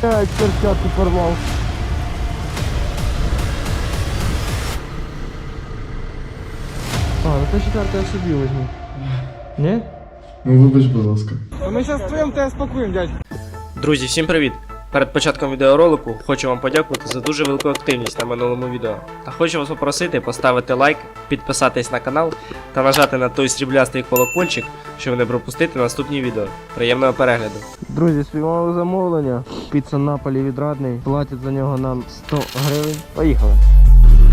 П'ять перчатку порвав. А, ну то четверте я собі візьму. Ні? Ну вибач, будь ласка. Ми зараз втроєм тебе спакуємо, дядь. Друзі, всім привіт! Перед початком відеоролику хочу вам подякувати за дуже велику активність на минулому відео. Та хочу вас попросити поставити лайк, підписатись на канал та нажати на той сріблястий колокольчик, щоб не пропустити наступні відео. Приємного перегляду! Друзі, спіймали замовлення. Піца Наполі відрадний. Платять за нього нам 100 гривень. Поїхали.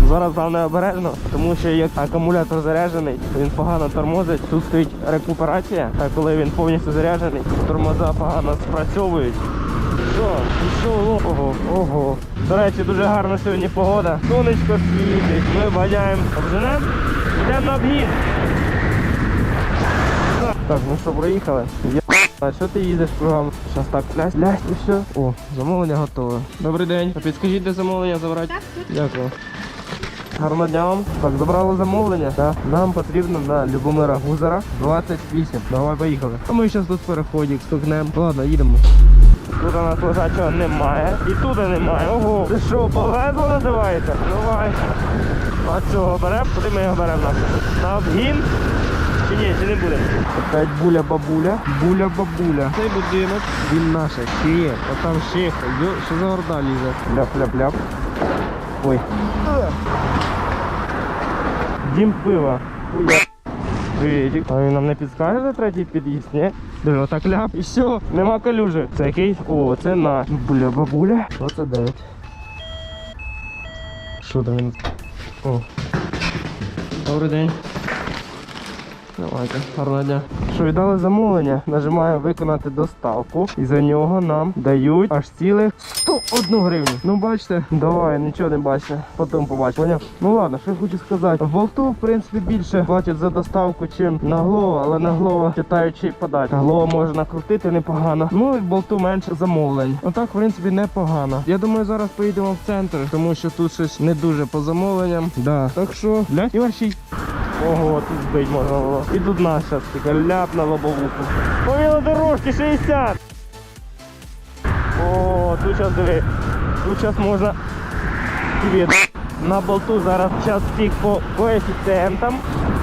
Зараз головне обережно, тому що як акумулятор заряджений, він погано тормозить. Тут стоїть рекуперація, а коли він повністю заряджений, тормоза погано спрацьовують. Що? Що? Ого, ого. До речі, дуже гарна сьогодні погода. Сонечко світить. Ми бадяємо. Обженемо? Йдемо на обгін. Так, ну що, проїхали? Я... А що ти їдеш кругом? Щас так, лясь, лясь і все. О, замовлення готове. Добрий день. А підскажіть, де замовлення забрати? Дякую. Гарного дня вам. Так, забрали замовлення. Так. Нам потрібно на Любомира Гузара 28. Давай поїхали. А ми зараз тут переходик стукнемо. Ладно, їдемо. Тут у нас лежачого немає. І тут немає. Ого. Ти що, повезло називається? Давай. А цього беремо? Куди ми його беремо? На- На обгін? Чи ні, чи не будемо? Опять буля бабуля. Буля бабуля. Цей будинок, він наш. Ще є. А там ще що за орда лізе? Ляп-ляп-ляп. Ой. Дім пива. Привітик. А він нам не підскаже за третій під'їзд, ні? Диви, отак ляп і все, нема калюжи. Це який? О, це наш. Буля бабуля. 29. Що там він? О. Добрий день. Давайте, гарного. Що віддали замовлення, нажимаю виконати доставку, і за нього нам дають аж цілих 101 гривню. Ну бачите, давай, нічого не бачите, потім побачимо. Ну ладно, що я хочу сказати. В Болту, в принципі, більше платять за доставку, чим на Глова, але на Глова читаючи подачу. Глова може накрутити непогано. Ну і в болту менше замовлень. Отак, в принципі, непогано. Я думаю, зараз поїдемо в центр, тому що тут щось не дуже по замовленням. Да. Так що, блядь, і вершіть. Ого, тут збить можна було. І тут наша така ляп на лобовуху. По велодорожці 60. О, тут зараз диви. Тут зараз можна. Привіт. На болту зараз час пік по коефіцієнтам.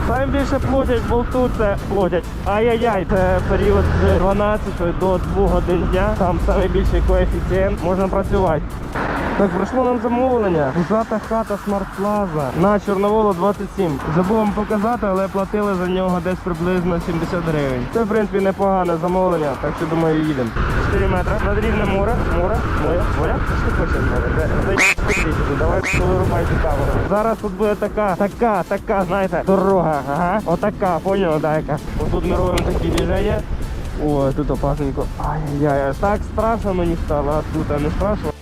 Саме більше платять болту, це платять. Ай-яй-яй, це період з 12 до 2 годин дня. Там саме більший коефіцієнт, можна працювати. Так, прийшло нам замовлення. Пузата хата Смарт Плаза на Чорноволу 27. Забув вам показати, але платили за нього десь приблизно 70 гривень. Це в принципі непогане замовлення, так що думаю їдемо. 4 метри. Над рівнем море. Море. Море. Море. Що хочеш море? Давай вирубайте камеру. Зараз тут буде така, така, така, знаєте, дорога. Ага. Отака, поняла, да, яка. Отут ми робимо такі движення. О, тут опасненько. Ай-яй-яй, так страшно мені стало, а тут не страшно.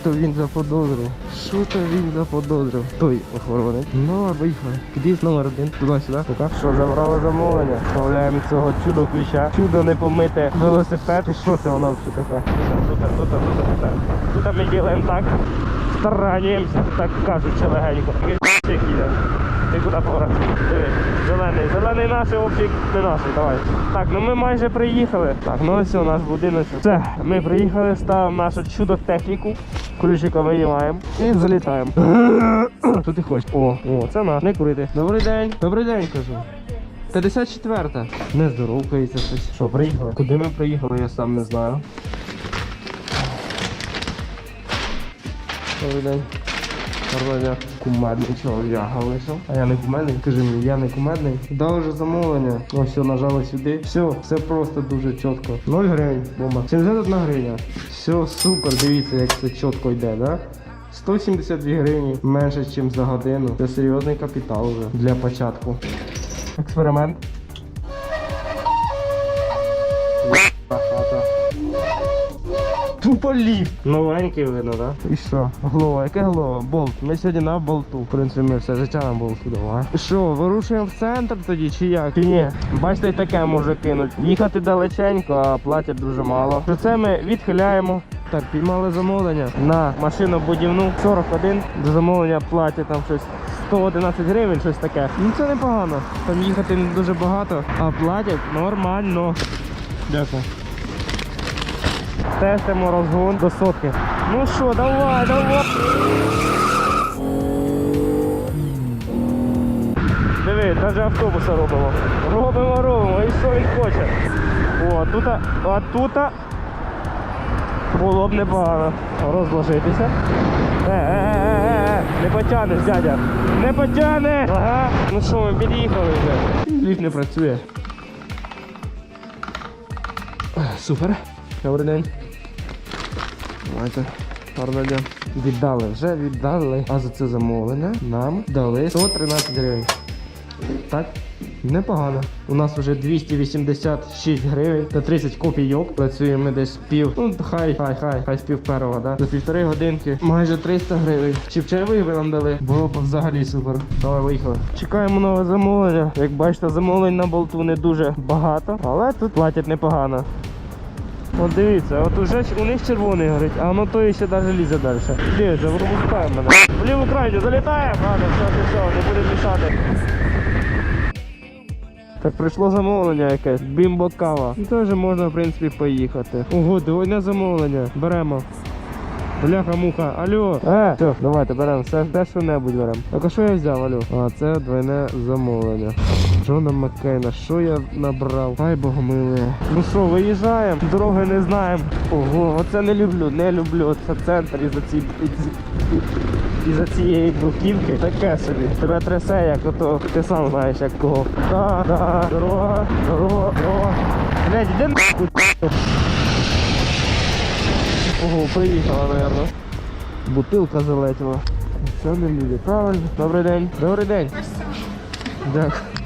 Що то він заподозрив? Що то він заподозрив? Той охоронець. Ну, а виїхали. Під'їзд номер один. Туди сюди. Пока. Що, забрали замовлення? Вставляємо цього чудо ключа. Чудо не помите велосипед. І що це воно все таке? Тут, тут, тут, тут, тут. Ми робимо так. Стараємося, так кажуть, ще легенько. Ти. Куди пора? Зелений, зелений наш облік не наш, давай. Так, ну ми майже приїхали. Так, ну ось у нас будиночок. Все, ми приїхали, ставимо нашу чудо техніку. Ключика виймаємо і залітаємо. Що ти хочеш? О, о, це наш. Не курити. Добрий день. Добрий день, кажу. 54-та. Не здоровкається щось. Що, приїхали? Куди ми приїхали, я сам не знаю. Добрий день. Кумедний чоловік вийшов. А я не кумедний. Скажи мені, я не кумедний. Дав вже замовлення. Ну все, нажали сюди. Все, все просто дуже чітко. 0 гривень, бомба. 71 гривня. Все, супер, дивіться, як це чітко йде, да? 172 гривні менше, ніж за годину. Це серйозний капітал вже для початку. Експеримент. Тупо ліфт. Новенький видно, так? Да? І що? Голова, яке голова? Болт. Ми сьогодні на болту. В принципі, ми все життя на болту давай. Що, вирушуємо в центр тоді чи як? Чи ні? Бачите, і таке може кинуть. Їхати далеченько, а платять дуже мало. Що це ми відхиляємо. Так, піймали замовлення на машину будівну 41. До замовлення платять там щось 111 гривень, щось таке. Ну це непогано. Там їхати не дуже багато, а платять нормально. Дякую. Тестимо розгон до сотки. Ну що, давай, давай. Диви, навіть автобуса робимо. Робимо, робимо. І що він хоче? О, тут, а тут було б непогано розложитися. Е, е, е, е, не потягнеш, дядя. Не потягнеш! Ага. Ну що, ми під'їхали вже. Ліфт не працює. Супер. Добрий день. Давайте. Гарного. Віддали, вже віддали. А за це замовлення нам дали 113 гривень. Так? Непогано. У нас вже 286 гривень та 30 копійок. Працюємо ми десь пів. Ну хай, хай, хай, хай з пів першого, да? За півтори годинки. Майже 300 гривень. Чи в чайовий ви нам дали? Було б взагалі супер. Давай виїхали. Чекаємо нове замовлення. Як бачите, замовлень на болту не дуже багато, але тут платять непогано. От дивіться, от уже у них червоний горить, а воно то ще навіть лізе далі. Дивіться, пропускаємо мене. В ліву крайню залітаємо, ладно, все, все, все, не буде мішати. Так, прийшло замовлення якесь, бімбо кава. І теж можна, в принципі, поїхати. Ого, двойне замовлення. Беремо. Бляха муха, алло. Е, все, давайте беремо все, все що небудь беремо. Так а що я взяв, алло? А, це двойне замовлення. Джона Маккейна, що я набрав? Хай богомилує. Ну що, виїжджаємо, дороги не знаємо. Ого, оце не люблю, не люблю. Це центр із-за ці. І за цієї бруківки таке собі. Тебе трясе, як ото ти сам знаєш, як кого. Да, да, дорога, дорога, дорога. Блядь, іди нахуй. Ого, приїхала, напевно. Бутилка залетіла. Це не люди, правильно? Добрий день. Добрий день. Дякую.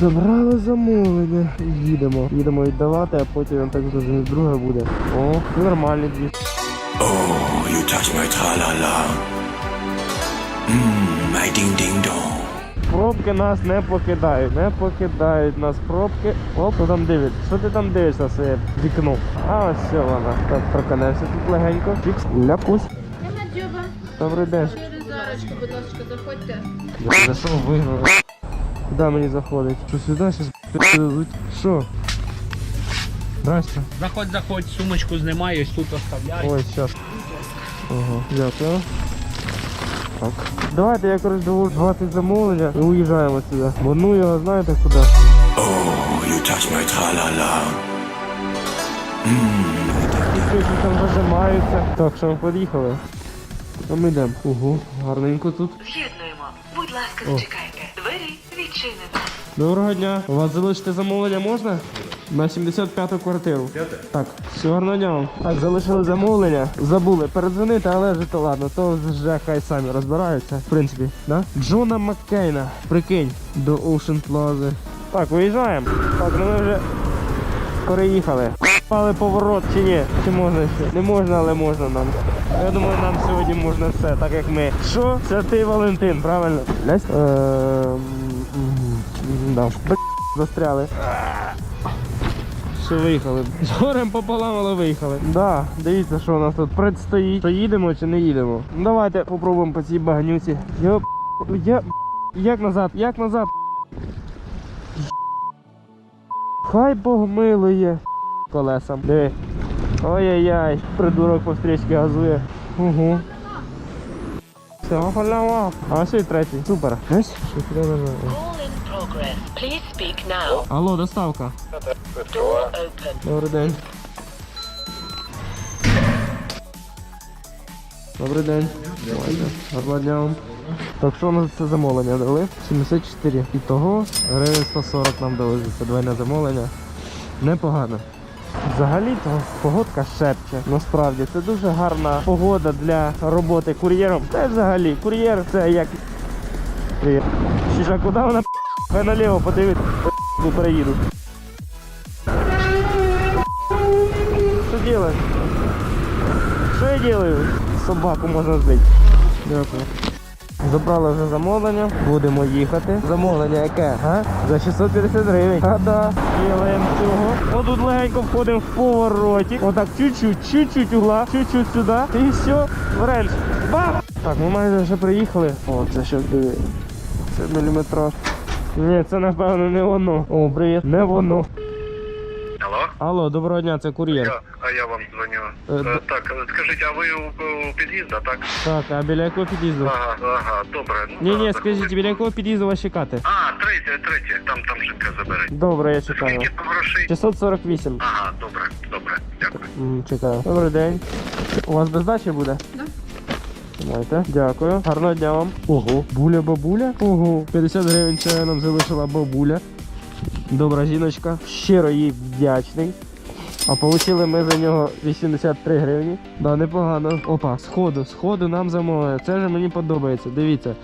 Забрали замовлення. Їдемо. Їдемо віддавати, а потім так зрозумів, друге буде. О, нормальні дві. Oh, you touch my tra-la-la. Mmm, my ding-ding-dong. Пробки нас не покидають, не покидають нас пробки. О, хто там дивиться? Що ти там дивишся на своє вікно? А ось все вона. Так, проканемося тут легенько. Фікс, ляпусь. Дьоба. Добрий день. Зарочку, будь ласка, заходьте. Я за що Куди мені заходить? Що сюди дадуть? Що? Здрасте. Заходь, заходь, сумочку знімай, ось тут оставляй. Ой, сейчас. Ага, дякую. Так. Давайте я коротше довожу 20 замовлення і уїжджаємо сюди. Бо ну його знаєте куди? Oh, you touch my tra-la-la. Щось там зажимаються. Так, що ми під'їхали? А ми йдемо. Ого, гарненько тут. З'єднуємо. Будь ласка, зачекайте. Двері відчинено. Доброго дня. У вас залишити замовлення можна? На 75-ту квартиру. Так, все гарного дня вам. Так, залишили замовлення. Забули передзвонити, але вже то ладно, то вже хай самі розбираються. В принципі, да? Джона Маккейна. Прикинь, до Ocean Plaza. Так, виїжджаємо. Так, ну ми вже переїхали. Пали поворот чи ні? Чи можна ще? Не можна, але можна нам. Я думаю, нам сьогодні можна все, так як ми. Що? Це ти Валентин, правильно? Лесь? Ем, м, Да. Б**, застряли. Що виїхали? З горем пополам, але виїхали. Да, дивіться, що у нас тут предстоїть. Що їдемо чи не їдемо. Ну, Давайте попробуємо по цій багнюці. Йоп. Я... Як назад? Як назад? Хай Бог милує колесам. Диви. Ой-яй-яй, придурок по стрічці газує. Угу. Все, халява. А ще й третій. Супер. Ось. Call in progress. Алло, доставка. Добрий день. Добрий день. Гарного дня вам. Так, що у нас це замовлення дали? 74. І того гривень 140 нам дали за це двойне замовлення. Непогано. Взагалі-то погодка шепче. Насправді це дуже гарна погода для роботи кур'єром. Та взагалі кур'єр це як. Шіша, куди вона Хай наліво подивитися, переїду. делать? Що я делаю? Собаку можна збити. Дякую. Забрали вже замовлення, будемо їхати. Замовлення яке? А? За 650 гривень. А да, ділаємо цього. Отут легенько входимо в поворотик. Отак чуть-чуть, чуть-чуть угла, чуть-чуть сюди. І все, вренч. Бах! Так, ми майже вже приїхали. О, це що диви. Це міліметраж. Ні, це напевно не воно. О, привіт. Не воно. Алло? Алло, доброго дня, це кур'єр. Я, а я вам дзвоню. Е, Е, так, е, скажіть, а ви у, у під'їзда, так? Так, а біля якого під'їзду? Ага, ага, добре. Ну, Ні, ні, зараз скажіть, біля якого під'їзду вас чекати? А, третє, третє, там, там жінка забере. Добре, я чекаю. Скільки там грошей? 648. Ага, добре, добре, дякую. М, Чекаю. Добрий день. У вас без здачі буде? Да. Давайте. Дякую. Гарного дня вам. Ого. Буля бабуля? Ого. 50 гривень чаю нам залишила бабуля. Добра жіночка. Щиро їй вдячний. А отримали ми за нього 83 гривні. Да, непогано. Опа, сходу, сходу нам замовили. Це вже мені подобається. Дивіться.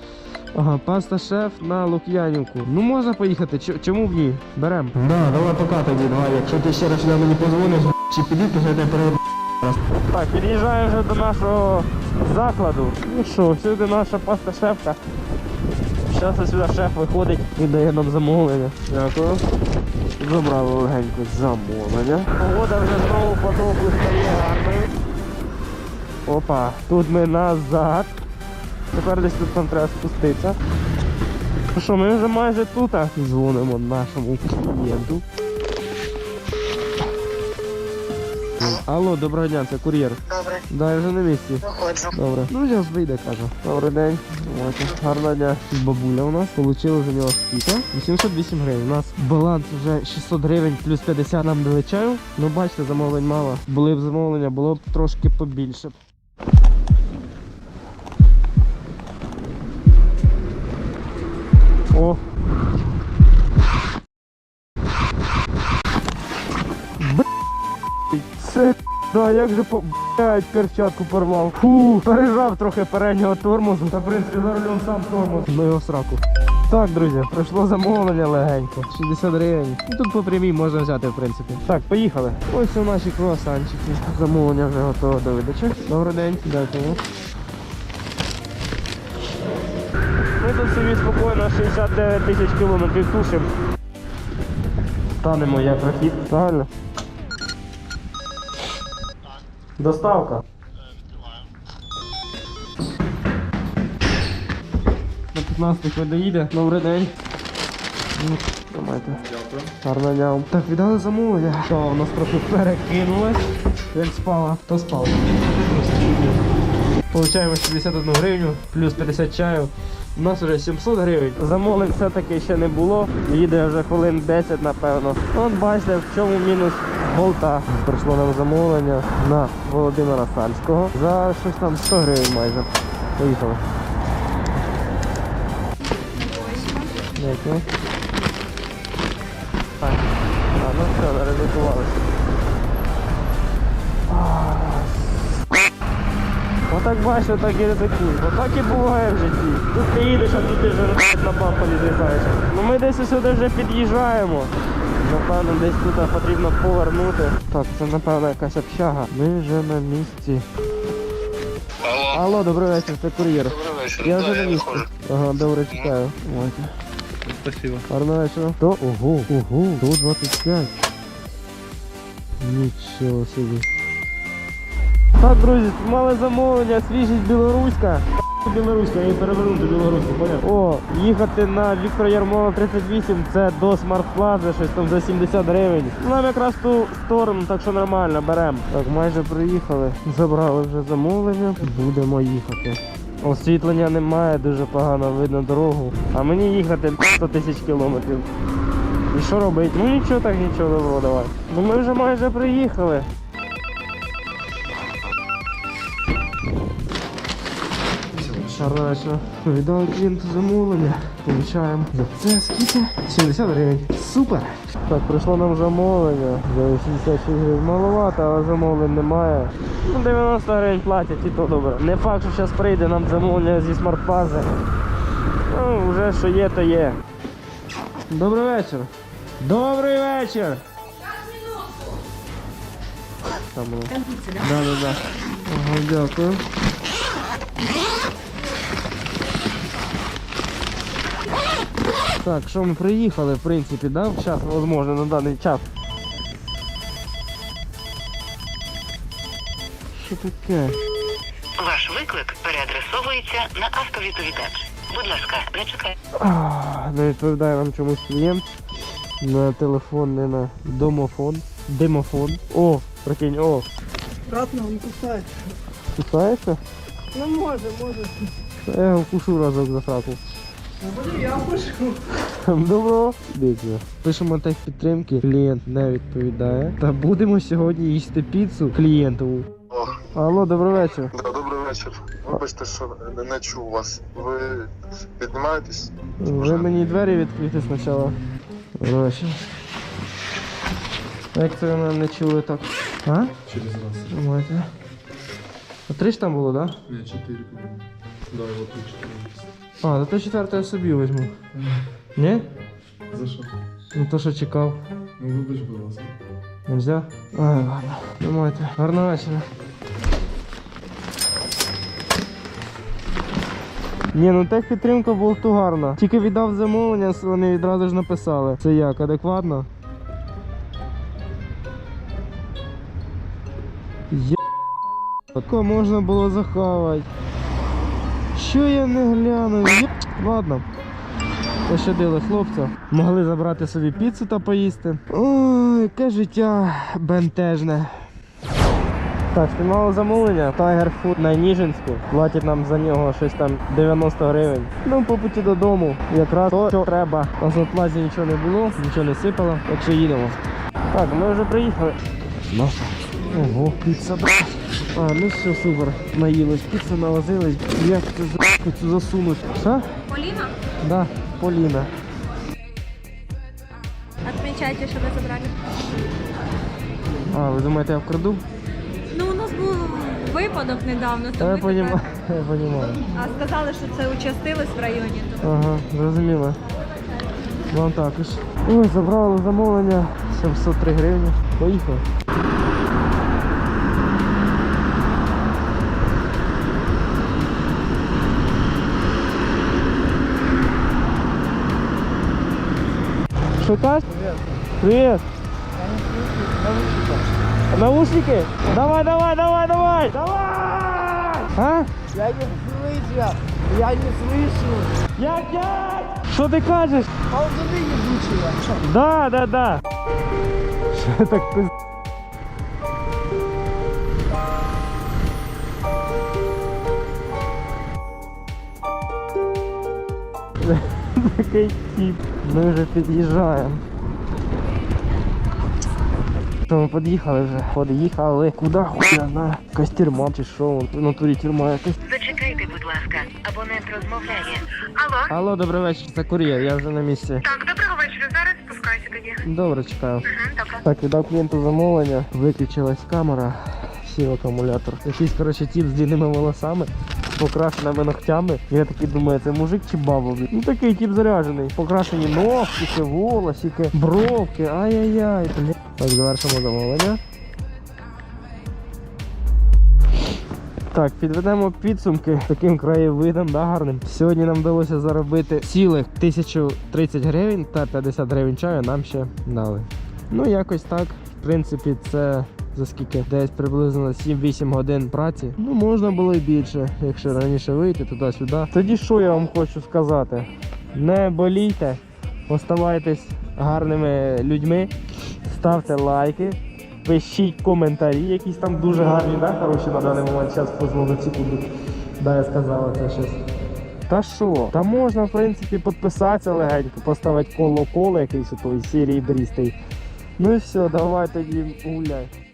Ага, паста шеф на Лук'янівку. Ну можна поїхати, Чо- чому б ні? Берем. Да, давай пока тобі, давай. Якщо ти ще раз сюди мені позвониш, чи піди, то я тебе перед... Так, під'їжджаємо вже до нашого закладу. Ну що, сюди наша паста шефка. Зараз сюди шеф виходить і дає нам замовлення. Дякую. Забрали легенько замовлення. Погода вже знову потроху стає гарною. Опа, тут ми назад. Тепер десь тут нам треба спуститися. Ну що, ми вже майже тут. Дзвонимо нашому клієнту. Алло, доброго дня, це кур'єр. Добре, Да, я вже на місці. виходжу. Добре. Ну зараз вийде, кажу. Добрий день. Давайте. Гарного дня. Бабуля у нас. Получили за нього скільки? 808 гривень. У нас баланс вже 600 гривень плюс 50 нам дали чаю. Ну бачите, замовлень мало. Були б замовлення, було б трошки побільше. О! Б***ь, Це Да, як же по блядь, перчатку порвав. Фу, пережав трохи переднього тормозу. Та в принципі за рулем сам тормоз. Ну його сраку. Так, друзі, прийшло замовлення легенько. 60 гривень. Ну, Тут по прямій можна взяти, в принципі. Так, поїхали. Ось у наші круасанчики. Замовлення вже готове до видачі. Добрий день, дякую. Ми тут собі спокійно 69 тисяч кілометрів тушимо. Станемо як рахіт. Правильно? Доставка. На 15 ви доїде. Добрий день. Ну, Тримайте. Дякую. Гарного дня. Так, віддали замовлення. Що, у нас трохи перекинулось. Як спала. Хто спав? Получаємо 61 гривню, плюс 50 чаю. У нас вже 700 гривень. Замовлень все-таки ще не було. Їде вже хвилин 10, напевно. От бачите, в чому мінус болта. Прийшло нам замовлення на Володимира Сальського за щось там 100 гривень майже. Поїхали. Дякую. Так, а, ну все, нарезикувалися. Отак бачиш, отак і ризикуєш. Отак і буває в житті. Тут ти їдеш, а тут ти вже на бампері зрізаєш. Ну ми десь сюди вже під'їжджаємо. Напевно, десь тут потрібно повернути. Так, це напевно якась общага. Ми вже на місці. Алло, Алло, добрий вечір, це кур'єр. добрий вечір. Я Да, вже на місці. виходжу. Ага, добре, чекаю. Давайте. Спасибо. Гарного вечора. То, ого, ого, 125. Нічого собі. Так, друзі, мали замовлення, свіжість білоруська. Білоруська, я її перевернути білоруську, понятно? О, їхати на Віктора Ярмола 38, це до Смарт Плази, щось там за 70 гривень. Нам якраз ту сторону, так що нормально, беремо. Так, майже приїхали, забрали вже замовлення, будемо їхати. Освітлення немає, дуже погано видно дорогу. А мені їхати 100 тисяч кілометрів. І що робити? Ну нічого так, нічого добро, давай. Ну ми вже майже приїхали. Віддали клієнту замовлення. Получаємо за це скільки? 70 гривень. Супер! Так, прийшло нам замовлення. За 86 гривень маловато, але замовлень немає. Ну 90 гривень платять і то добре. Не факт, що зараз прийде нам замовлення зі смартфази. Ну, вже що є, то є. Добрий вечір. Добрий вечір. там воно. Да, да, да. Ага, дякую. Так, що ми приїхали, в принципі, да, в час, можливо, на даний час. Що таке? Ваш виклик переадресовується на автовідповідач. Будь ласка, не чекайте. Не відповідає нам чомусь клієнт. На телефон, не на домофон. Демофон. О, прикинь, о. Обратно він кусає. Кусаєшся? Ну може, може. Я його вкушу разок за фраку. Я пишу. Добро. Дивіться. Пишемо тех підтримки, клієнт не відповідає. Та будемо сьогодні їсти піцу клієнтову. Алло, добрий вечір. Да, добрий вечір. Вибачте, що не, не чув вас. Ви піднімаєтесь? Ви мені двері відкрити спочатку. Гроші. Як це ви мене не чули так? А? Через раз. Думаєте? А три ж там було, так? Да? Не, чотири по-моєму. Да, вот тут чотири. А, то те четверте я собі візьму. Ні? За що? Ну то, що чекав. Ну вибач, будь ласка. Нельзя? Ай, ладно. Думайте. Гарного вечора. Ні, ну так підтримка болту гарна. Тільки віддав замовлення, вони відразу ж написали. Це як, адекватно? Є... Тако можна було захавати. Що я не гляну? Ладно. Пощадили хлопця. Могли забрати собі піцу та поїсти. Ой, яке життя бентежне. Так, спіймали замовлення. Tiger Food на Ніжинську. Платять нам за нього щось там 90 гривень. Ну, по путі додому. Якраз то, що треба. На плазі нічого не було, нічого не сипало, так що їдемо. Так, ми вже приїхали. Наша. Ого, піца, брат. А, ну все, супер. Наїлись, піцу навозились. Як це за цю засунуть? Що? Полина, Да, Поліна. отмечайте, что вы забрали. А, ви думаєте, я вкраду? Ну, у нас був випадок недавно, тому я тепер- понімаю, я понімаю. а сказали, що це участилось в районі. Тому... Ага, зрозуміло. Вам також. Ой, забрали замовлення 703 гривні. Поїхали. Що кажеш? Привіт. Привіт. Наушники? Давай, давай, давай, давай! Давай! А? Я не слышу. Я не слышу. Як як? Що ти кажеш? Ползуны ебучие. Да, да, да. Що так пиз... Такий тип. Ми вже під'їжджаємо. Ми під'їхали вже. Під'їхали. Куди хуя на якась тюрма чи що? В натурі тюрма якась. Зачекайте, будь ласка. Абонент розмовляє. Алло? Алло, добрий вечір, це кур'єр, я вже на місці. Так, доброго вечора. Зараз спускайся тоді. Добре, чекаю. Угу, добре. Так, віддав клієнту замовлення, виключилась камера, сів акумулятор. Якийсь, коротше, тіп з длинними волосами, покрашеними ногтями. Я такий думаю, це мужик чи баба? Ну такий тіп заряджений. Покрашені ногтики, волосики, бровки, ай-яй-яй. Так, завершимо замовлення. Так, підведемо підсумки таким краєвидом, да, гарним. Сьогодні нам вдалося заробити цілих 1030 гривень та 50 гривень чаю нам ще дали. Ну, якось так. В принципі, це за скільки? Десь приблизно 7-8 годин праці. Ну, можна було і більше, якщо раніше вийти туди-сюди. Тоді що я вам хочу сказати? Не болійте, оставайтесь гарними людьми, ставте лайки. Пишіть коментарі, якісь там дуже гарні, да, хороші на даний момент. Зараз позвоню секунду. Да, я сказала це щось. Та що? Та можна, в принципі, підписатися легенько, поставити коло коло якийсь у той серії брістий. Ну і все, давай тоді гуляй.